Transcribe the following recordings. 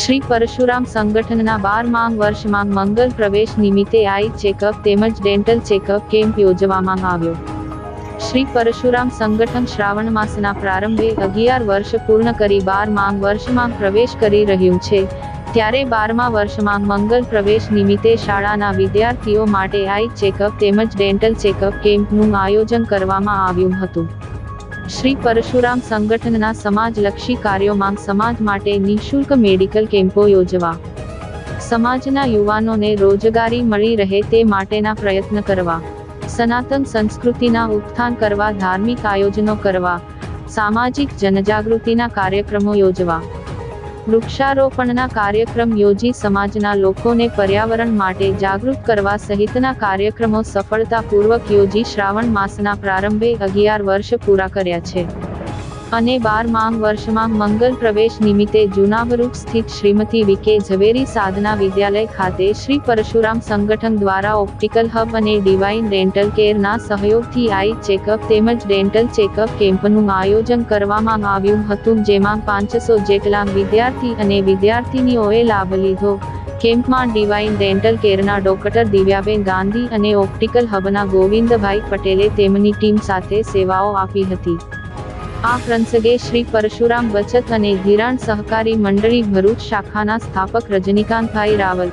શ્રી પરશુરામ સંગઠનના બાર માંગ વર્ષમાં મંગલ પ્રવેશ નિમિત્તે આઈ ચેકઅપ તેમજ ડેન્ટલ ચેકઅપ કેમ્પ યોજવામાં આવ્યો. શ્રી પરશુરામ સંગઠન શ્રાવણ માસના પ્રારંભે અગિયાર વર્ષ પૂર્ણ કરી બાર માંગ વર્ષમાં પ્રવેશ કરી રહ્યું છે. ત્યારે બારમા વર્ષમાં મંગલ પ્રવેશ નિમિત્તે શાળાના વિદ્યાર્થીઓ માટે આઈ ચેકઅપ તેમજ ડેન્ટલ ચેકઅપ કેમ્પનું આયોજન કરવામાં આવ્યું હતું. શ્રી પરશુરામ સંગઠનના સમાજલક્ષી કાર્યોમાં સમાજ માટે નિઃશુલ્ક મેડિકલ કેમ્પો યોજવા. સમાજના યુવાનોને રોજગારી મળી રહે તે માટેના પ્રયત્ન કરવા. સનાતન સંસ્કૃતિના ઉત્થાન કરવા ધાર્મિક આયોજનો કરવા. સામાજિક જનજાગૃતિના કાર્યક્રમો યોજવા. વૃક્ષારોપણના કાર્યક્રમ યોજી સમાજના લોકોને પર્યાવરણ માટે જાગૃત કરવા સહિતના કાર્યક્રમો સફળતાપૂર્વક યોજી શ્રાવણ માસના પ્રારંભે અગિયાર વર્ષ પૂરા કર્યા છે. અને બાર માંગ વર્ષમાં મંગલ પ્રવેશ નિમિત્તે જૂના સ્થિત શ્રીમતી વિકે ઝવેરી સાધના વિદ્યાલય ખાતે શ્રી પરશુરામ સંગઠન દ્વારા ઓપ્ટિકલ હબ અને ડિવાઇન ડેન્ટલ કેરના સહયોગથી આઈ ચેકઅપ તેમજ ડેન્ટલ ચેકઅપ કેમ્પનું આયોજન કરવામાં આવ્યું હતું, જેમાં પાંચસો જેટલા વિદ્યાર્થી અને વિદ્યાર્થીનીઓએ લાભ લીધો. કેમ્પમાં ડિવાઇન ડેન્ટલ કેરના ડોક્ટર દિવ્યાબેન ગાંધી અને ઓપ્ટિકલ હબના ગોવિંદભાઈ પટેલે તેમની ટીમ સાથે સેવાઓ આપી હતી. આ પ્રસંગે શ્રી પરશુરામ બચત અને ધિરાણ સહકારી મંડળી ભરૂચ શાખાના સ્થાપક રજનીકાંતભાઈ રાવલ,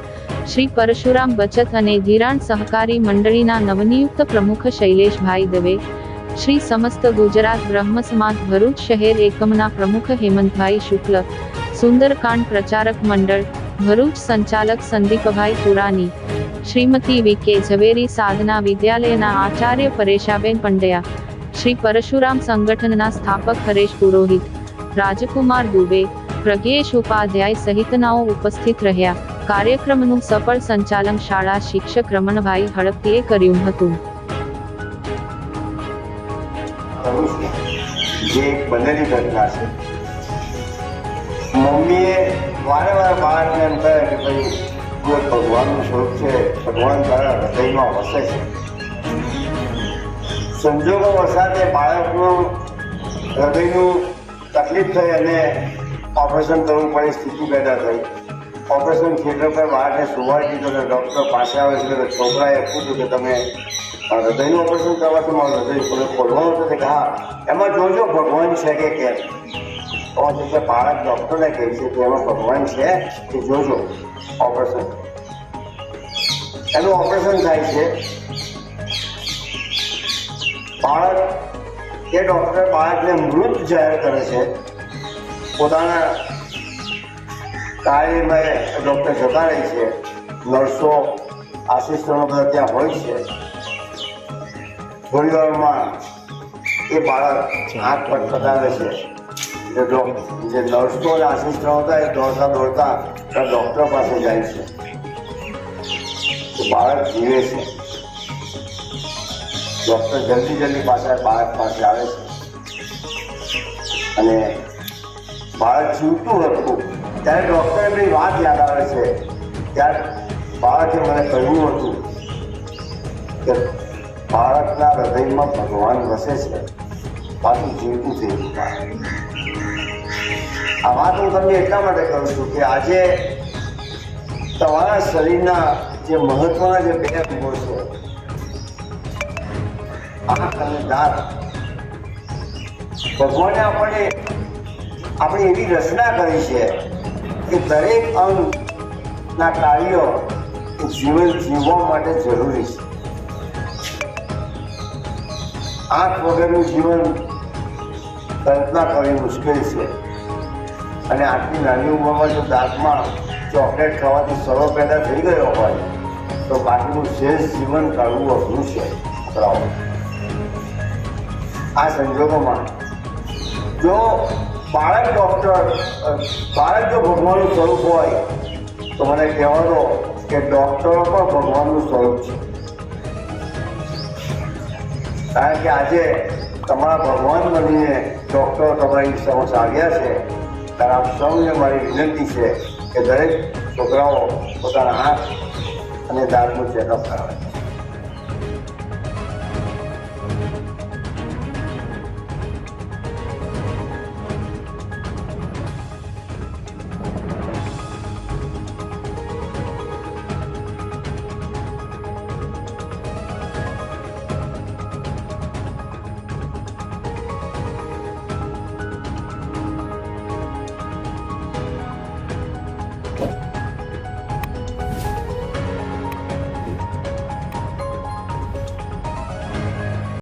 શ્રી પરશુરામ બચત અને ધિરાણ સહકારી મંડળીના નવનિયુક્ત પ્રમુખ શૈલેષભાઈ દવે, શ્રી સમસ્ત ગુજરાત બ્રહ્મ સમાજ ભરૂચ શહેર એકમના પ્રમુખ હેમંતભાઈ શુક્લ, સુંદરકાંડ પ્રચારક મંડળ, ભરૂચ સંચાલક સંદીપભાઈ પુરાની, શ્રીમતી વી કે ઝવેરી સાધના વિદ્યાલયના આચાર્ય પરેશાબેન પંડ્યા શ્રી પરશુરામ સંગઠનના સ્થાપક હરેશ પુરોહિત, રાજકુમાર દુબે, પ્રજ્ઞેશ ઉપાધ્યાય સહિતનાઓ ઉપસ્થિત રહ્યા. કાર્યક્રમનું સફળ સંચાલન શાળા શિક્ષક રમણભાઈ હડપતીએ કર્યું હતું. મમ્મીએ વારંવાર વારે બાળકને એમ કહે કે ભાઈ ભગવાનનું સ્વરૂપ છે, ભગવાન દ્વારા હૃદયમાં વસે છે. સંજોગો વરસાદે બાળકનું હૃદયનું તકલીફ થઈ અને ઓપરેશન કરવું પડે, સ્થિતિ પેદા થઈ. ઓપરેશન થિયેટર પર બાળકને સુવાડી દીધો અને ડૉક્ટર પાસે આવે છે તો છોકરાએ પૂછ્યું કે તમે હૃદયનું ઓપરેશન કરવાથી મારું હૃદય ખોલ- ખોલવાનું છે કે હા. એમાં જોજો, ભગવાન છે કે કેમ? તો એટલે બાળક ડૉક્ટરને કહે છે કે એમાં ભગવાન છે કે જોજો, ઓપરેશન. એનું ઓપરેશન થાય છે. બાળક એ ડૉક્ટર બાળકને મૃત જાહેર કરે છે. પોતાના કાર્યમાં ડૉક્ટર જતા રહે છે. નર્સો આસિસ્ટન્ટો બધા ત્યાં હોય છે. થોડી વારમાં એ બાળક આંખ પટપટાવે છે. જે નર્સો અને આસિસ્ટન્ટ હતા એ દોડતા દોડતા ડૉક્ટર પાસે જાય છે. બાળક જીવે છે. ડૉક્ટર જલ્દી જલ્દી પાછા બાળક પાસે આવે છે. અને બાળક જીવતું હતું. ત્યારે ડૉક્ટરે એમની વાત યાદ આવે છે. ત્યારે બાળકે મને કહ્યું હતું કે બાળકના હૃદયમાં ભગવાન વસે છે. પાછું જીવતું થઈ ગયું આ વાત હું તમને એટલા માટે કહું છું કે આજે તમારા શરીરના જે મહત્વના જે બે અંગો છે અને ભગવાને આપણને આપણી એવી રચના કરી છે કે દરેક અંગના કાર્યો જીવન જીવવા માટે જરૂરી છે. આંખ વગરનું જીવન કલ્પના કરવી મુશ્કેલ છે. અને આટલી નાની ઉંમરમાં જો દાંતમાં ચોકલેટ ખાવાથી સરો પેદા થઈ ગયો હોય, તો બાકીનું શેષ જીવન કાઢવું અઘરું છે. છોકરાઓ આ સંજોગોમાં. જો બાળક ડૉક્ટર બાળક જો ભગવાનનું સ્વરૂપ હોય, તો મને કહેવાનો કે ડૉક્ટરો પણ ભગવાનનું સ્વરૂપ છે. કારણ કે આજે તમારા ભગવાન બનીને ડૉક્ટરો તમારી સમક્ષ આવ્યા છે, ત્યારે આપ સૌને મારી વિનંતી છે કે દરેક છોકરાઓ પોતાના હાથ અને દાંતનું ચેકઅપ કરાવે.